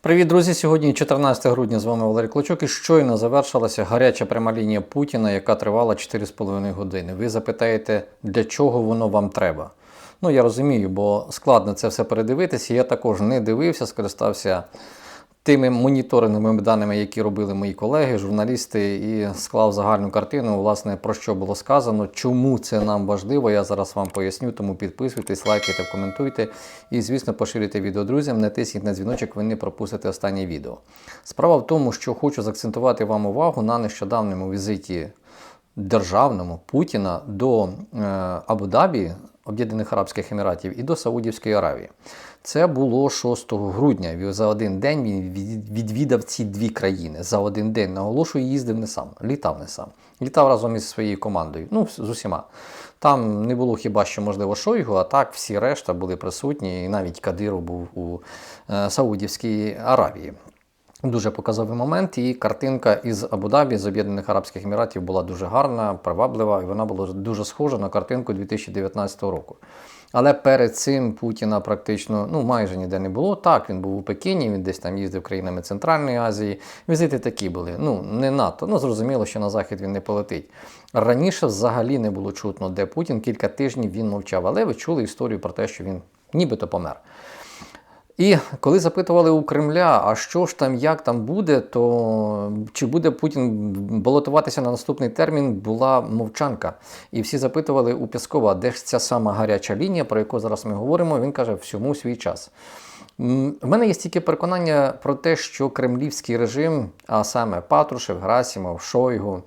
Привіт, друзі! Сьогодні 14 грудня з вами Валерій Клочок і щойно завершилася гаряча пряма лінія Путіна, яка тривала 4,5 години. Ви запитаєте, для чого воно вам треба? Ну, я розумію, бо складно це все передивитися. Я також не дивився, скористався тими моніторинговими даними, які робили мої колеги, журналісти, і склав загальну картину, власне, про що було сказано, чому це нам важливо. Я зараз вам поясню, тому підписуйтесь, лайкайте, коментуйте і, звісно, поширюйте відео друзям, натисніть на дзвіночок, ви не пропустите останнє відео. Справа в тому, що хочу заакцентувати вам увагу на нещодавньому візиті державному Путіна до е, Абу-Дабі, Об'єднаних Арабських Еміратів і до Саудівської Аравії. Це було 6 грудня. За один день він від- відвідав ці дві країни. За один день наголошую, їздив не сам, літав не сам. Літав разом із своєю командою. Ну, з усіма. Там не було хіба що, можливо, Шойгу, а так всі решта були присутні, і навіть Кадиров був у е, Саудівській Аравії. Дуже показовий момент, і картинка із Абу-Дабі, з Об'єднаних Арабських Еміратів була дуже гарна, приваблива, і вона була дуже схожа на картинку 2019 року. Але перед цим Путіна практично ну майже ніде не було. Так, він був у Пекіні, він десь там їздив країнами Центральної Азії. Візити такі були. Ну не надто. Ну зрозуміло, що на захід він не полетить. Раніше взагалі не було чутно, де Путін. Кілька тижнів він мовчав. Але ви чули історію про те, що він нібито помер. І коли запитували у Кремля, а що ж там, як там буде, то чи буде Путін балотуватися на наступний термін, була мовчанка. І всі запитували у Пєскова, де ж ця сама гаряча лінія, про яку зараз ми говоримо. Він каже, всьому свій час. В мене є стільки переконання про те, що кремлівський режим, а саме Патрушев, Грасімов, Шойгу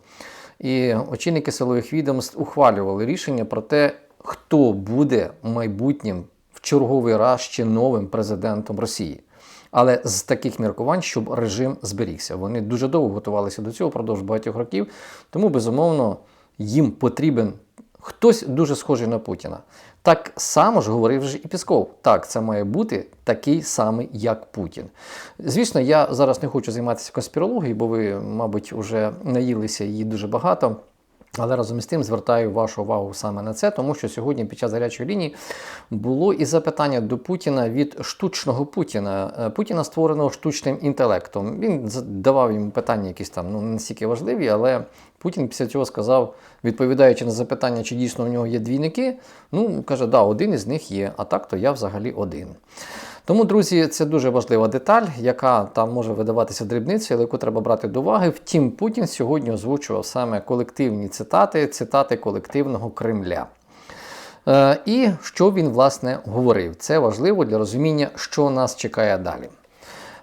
і очільники силових відомств ухвалювали рішення про те, хто буде майбутнім черговий раз ще новим президентом Росії. Але з таких міркувань, щоб режим зберігся. Вони дуже довго готувалися до цього впродовж багатьох років, тому безумовно їм потрібен хтось дуже схожий на Путіна. Так само ж говорив же і Пісков. Так, це має бути такий самий, як Путін. Звісно, я зараз не хочу займатися конспірологією, бо ви, мабуть, вже наїлися її дуже багато. Але разом з тим звертаю вашу увагу саме на це, тому що сьогодні під час гарячої лінії було і запитання до Путіна від штучного Путіна. Е, Путіна створеного штучним інтелектом. Він задавав йому питання, якісь там ну не настільки важливі, але Путін після цього сказав, відповідаючи на запитання, чи дійсно у нього є двійники, ну каже, да, один із них є, а так то я взагалі один. Тому, друзі, це дуже важлива деталь, яка там може видаватися дрібницею, але яку треба брати до уваги. Втім, Путін сьогодні озвучував саме колективні цитати, цитати колективного Кремля. Е, і що він власне говорив? Це важливо для розуміння, що нас чекає далі.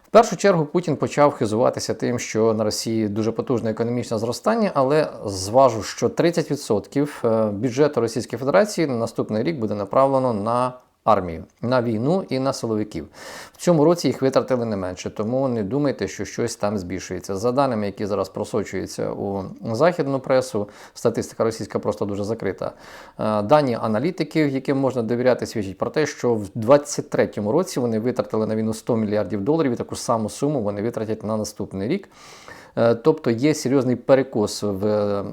В першу чергу Путін почав хизуватися тим, що на Росії дуже потужне економічне зростання, але зважу, що 30% е, бюджету Російської Федерації на наступний рік буде направлено на армію, на війну і на силовиків. В цьому році їх витратили не менше, тому не думайте, що щось там збільшується. За даними, які зараз просочуються у західну пресу, статистика російська просто дуже закрита. Е, Дані аналітиків, яким можна довіряти, свідчать про те, що в 2023 році вони витратили на війну 100 мільярдів доларів і таку саму суму вони витратять на наступний рік. Е, Тобто є серйозний перекос в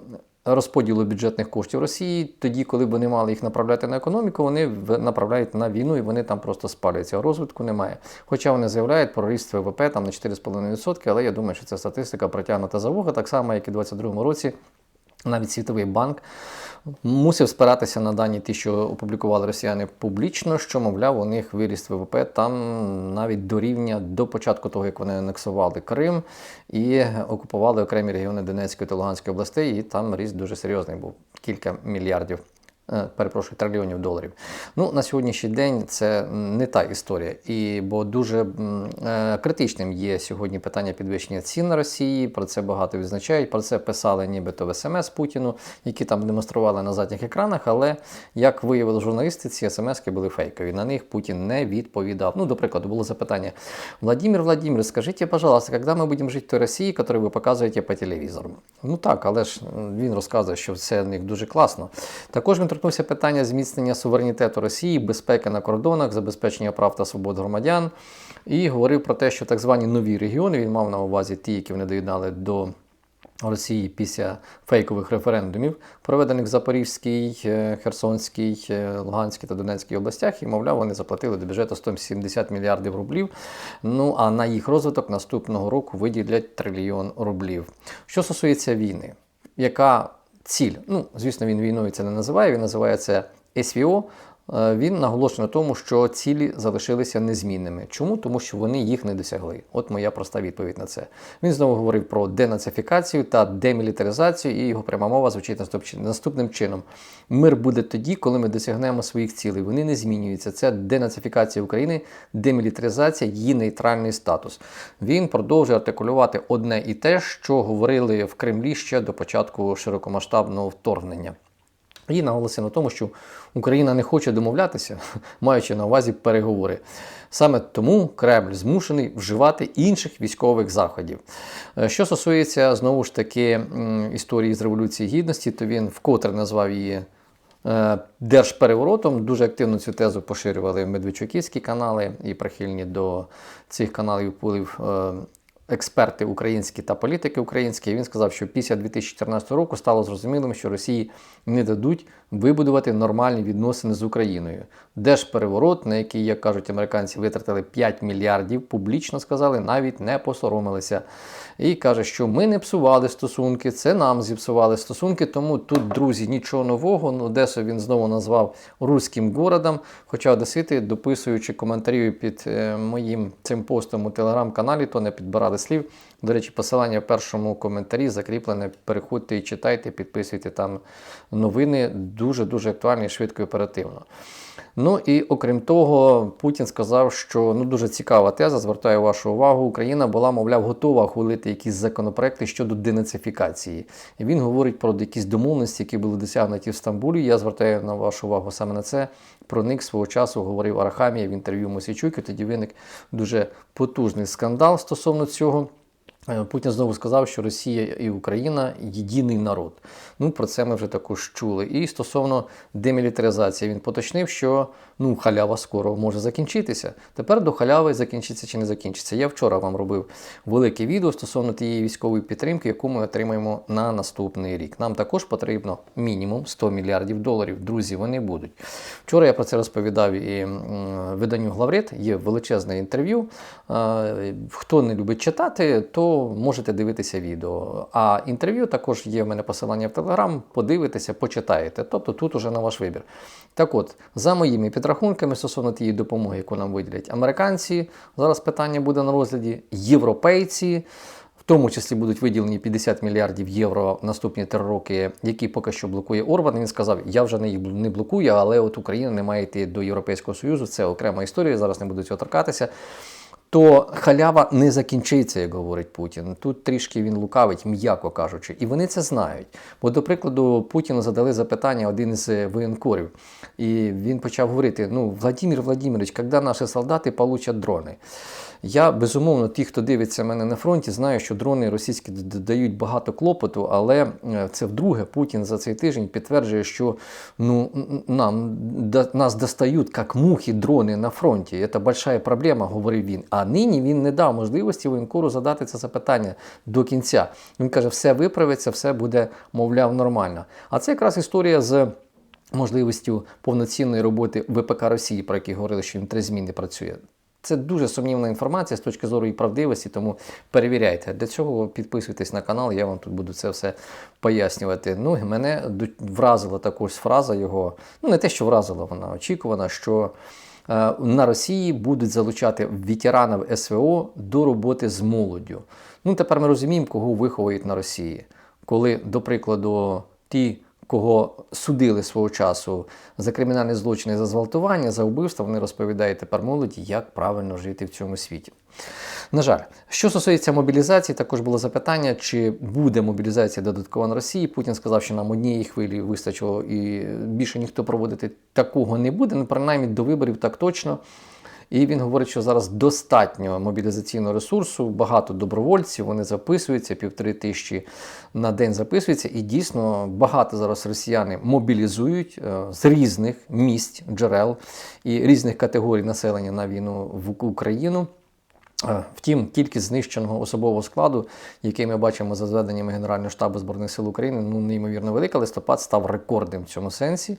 розподілу бюджетних коштів Росії. Тоді, коли б вони мали їх направляти на економіку, вони направляють на війну і вони там просто спалюються. Розвитку немає. Хоча вони заявляють про ріст ВВП там на 4,5%, але я думаю, що ця статистика протягнута за вуха, так само, як і у 2022 році. Навіть Світовий банк мусив спиратися на дані, ті, що опублікували росіяни публічно, що, мовляв, у них виріс ВВП там навіть до рівня до початку того, як вони анексували Крим і окупували окремі регіони Донецької та Луганської областей, і там ріст дуже серйозний був кілька мільярдів. Е, Перепрошую, трильйонів доларів. Ну на сьогоднішній день це не та історія, і бо дуже е, критичним є сьогодні питання підвищення цін на Росії. Про це багато відзначають. Про це писали нібито в смс Путіну, які там демонстрували на задніх екранах. Але як виявили журналісти, ці смски були фейкові. На них Путін не відповідав. Ну, до прикладу, було запитання: Владимир Владимир, скажіть, пожалуйста, коли ми будемо жити в той Росії, яку ви показуєте по телевізору? Ну так, але ж він розказує, що це в них дуже класно. Також він торкнувся питання зміцнення суверенітету Росії, безпеки на кордонах, забезпечення прав та свобод громадян. І говорив про те, що так звані нові регіони він мав на увазі ті, які вони доєднали до Росії після фейкових референдумів, проведених в Запорізькій, е, Херсонській, е, Луганській та Донецькій областях, і, мовляв, вони заплатили до бюджету 170 мільярдів рублів. Ну а на їх розвиток наступного року виділять трильйон рублів. Що стосується війни, яка ціль? Ну, звісно, він війною це не називає, він називає це СВО. Е, Він наголошує на тому, що цілі залишилися незмінними. Чому? Тому що вони їх не досягли. От моя проста відповідь на це. Він знову говорив про денацифікацію та демілітаризацію, і його пряма мова звучить наступ- наступним чином: мир буде тоді, коли ми досягнемо своїх цілей. Вони не змінюються. Це денацифікація України, демілітаризація, її нейтральний статус. Він продовжує артикулювати одне і те, що говорили в Кремлі ще до початку широкомасштабного вторгнення. І наголосив на тому, що Україна не хоче домовлятися, маючи на увазі переговори. Саме тому Кремль змушений вживати інших військових заходів. Е, Що стосується знову ж таки історії з Революції Гідності, то він вкотре назвав її е, держпереворотом. Дуже активно цю тезу поширювали медведчуківські канали і прихильні до цих каналів вплив е, експерти українські та політики українські. Він сказав, що після 2014 року стало зрозумілим, що Росії не дадуть вибудувати нормальні відносини з Україною. Держпереворот, на який, як кажуть американці, витратили 5 мільярдів, публічно сказали, навіть не посоромилися. І каже, що ми не псували стосунки, це нам зіпсували стосунки. Тому тут, друзі, нічого нового. Ну, Одесу він знову назвав руським городом. Хоча Одесити, дописуючи коментарі під е, моїм цим постом у телеграм-каналі, то не підбирали слів. До речі, посилання в першому коментарі закріплене. Переходьте і читайте, підписуйте там новини. Дуже дуже актуальні, швидко і оперативно. Ну і окрім того, Путін сказав, що ну дуже цікава теза. Звертаю вашу увагу. Україна була, мовляв, готова ухвалити якісь законопроекти щодо денацифікації. Він говорить про якісь домовленості, які були досягнуті в Стамбулі. Я звертаю на вашу увагу саме на це. Про них свого часу говорив Арахамія в інтерв'ю Мосійчук, і Тоді виник дуже потужний скандал стосовно цього. Е, Путін знову сказав, що Росія і Україна єдиний народ. Ну про це ми вже також чули. І стосовно демілітаризації, він поточнив, що ну халява скоро може закінчитися. Тепер до халяви закінчиться чи не закінчиться. Я вчора вам робив велике відео стосовно тієї військової підтримки, яку ми отримаємо на наступний рік. Нам також потрібно мінімум 100 мільярдів доларів. Друзі, вони будуть. Вчора я про це розповідав і виданню Главред. Є величезне інтерв'ю. Е, Хто не любить читати, то можете дивитися відео. А інтерв'ю також є в мене посилання в Телеграм. Подивитеся, почитаєте. Тобто тут уже на ваш вибір. Так от, за моїми підрахунками стосовно тієї допомоги, яку нам виділять американці, зараз питання буде на розгляді, європейці. В тому числі будуть виділені 50 мільярдів євро наступні три роки, які поки що блокує Орбан. Він сказав: я вже не їх не блокую, але от Україна не має йти до Європейського Союзу. Це окрема історія. Зараз не буду цього торкатися. То халява не закінчиться, як говорить Путін. Тут трішки він лукавить, м'яко кажучи, і вони це знають. Бо, до прикладу, Путіну задали запитання один із воєнкорів, і він почав говорити: ну, Владимир Владимирович, коли наші солдати получать дрони? Я безумовно, ті, хто дивиться мене на фронті, знаю, що дрони російські дають багато клопоту, але е, це вдруге Путін за цей тиждень підтверджує, що ну нам да, нас достають як мухи дрони на фронті. Це большая проблема, говорив він. А нині він не дав можливості воєнкору задати це запитання до кінця. Він каже, все виправиться, все буде, мовляв, нормально. А це якраз історія з. Можливістю повноцінної роботи ВПК Росії, про які говорили, що він три зміни працює. Це дуже сумнівна інформація з точки зору і правдивості, тому перевіряйте. Для цього підписуйтесь на канал, я вам тут буду це все пояснювати. Ну, і мене вразила також фраза його, ну не те, що вразила, вона очікувана, що е, на Росії будуть залучати ветеранів СВО до роботи з молоддю. Ну, тепер ми розуміємо, кого виховують на Росії. Коли, до прикладу, ті кого судили свого часу за кримінальні злочини, за зґвалтування, за вбивство, вони розповідають тепер молоді, як правильно жити в цьому світі. На жаль, що стосується мобілізації, також було запитання, чи буде мобілізація додаткова на Росії. Путін сказав, що нам однієї хвилі вистачило і більше ніхто проводити такого не буде, ну принаймні до виборів так точно. І він говорить, що зараз достатньо мобілізаційного ресурсу, багато добровольців, вони записуються, півтори тисячі на день записуються. І дійсно багато зараз росіяни мобілізують е, з різних місць, джерел і різних категорій населення на війну в Україну. Е, Втім, кількість знищеного особового складу, який ми бачимо за зведеннями Генерального штабу Збройних сил України, ну неймовірно велика. Листопад став рекордним в цьому сенсі.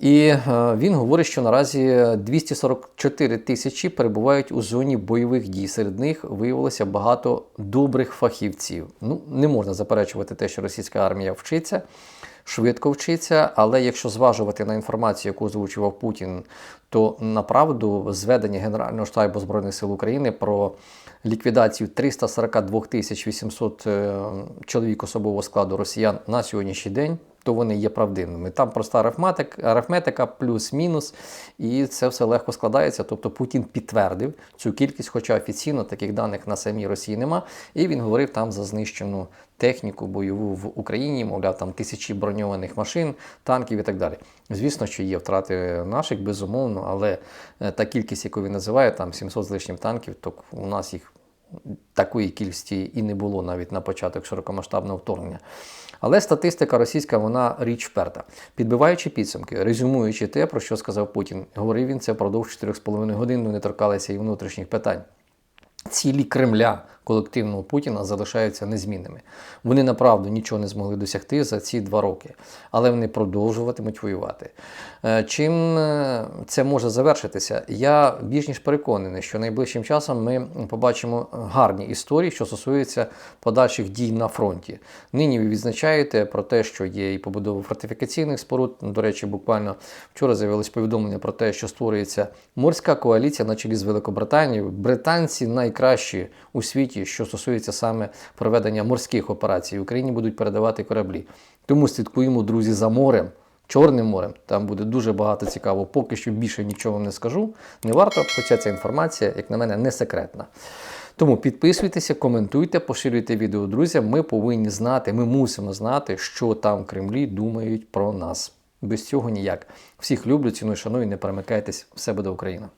І е, він говорить, що наразі 244 тисячі перебувають у зоні бойових дій. Серед них виявилося багато добрих фахівців. Ну, не можна заперечувати те, що російська армія вчиться, швидко вчиться, але якщо зважувати на інформацію, яку озвучував Путін, то направду зведення Генерального штабу Збройних сил України про ліквідацію 342 тисяч 800 е, чоловік особового складу росіян на сьогоднішній день, то вони є правдивими. Там проста арифметика, арифметика плюс-мінус, і це все легко складається. Тобто Путін підтвердив цю кількість, хоча офіційно таких даних на самій Росії нема. І він говорив там за знищену техніку бойову в Україні, мовляв, там тисячі броньованих машин, танків і так далі. Звісно, що є втрати наших, безумовно, але е, та кількість, яку він називає, там 700 з лишнім танків, то у нас їх такої кількості і не було навіть на початок широкомасштабного вторгнення. Але статистика російська, вона річ вперта. Підбиваючи підсумки, резюмуючи те, про що сказав Путін, говорив він це впродовж 4,5 годин, ну, не торкалися і внутрішніх питань. Цілі Кремля колективного Путіна залишаються незмінними. Вони направду нічого не змогли досягти за ці два роки, але вони продовжуватимуть воювати. Е, Чим е, це може завершитися? Я більш ніж переконаний, що найближчим часом ми побачимо гарні історії, що стосуються подальших дій на фронті. Нині ви відзначаєте про те, що є і побудова фортифікаційних споруд. До речі, буквально вчора з'явилось повідомлення про те, що створюється морська коаліція на чолі з Великобританією. Британці найкращі у світі, що стосується саме проведення морських операцій. В Україні будуть передавати кораблі. Тому слідкуємо, друзі, за морем. Чорним морем, там буде дуже багато цікаво. Поки що більше нічого вам не скажу. Не варто, хоча ця інформація, як на мене, не секретна. Тому підписуйтеся, коментуйте, поширюйте відео друзям. Ми повинні знати, ми мусимо знати, що там в Кремлі думають про нас. Без цього ніяк. Всіх люблю, ціную, шаную, не перемикайтесь. Все буде Україна!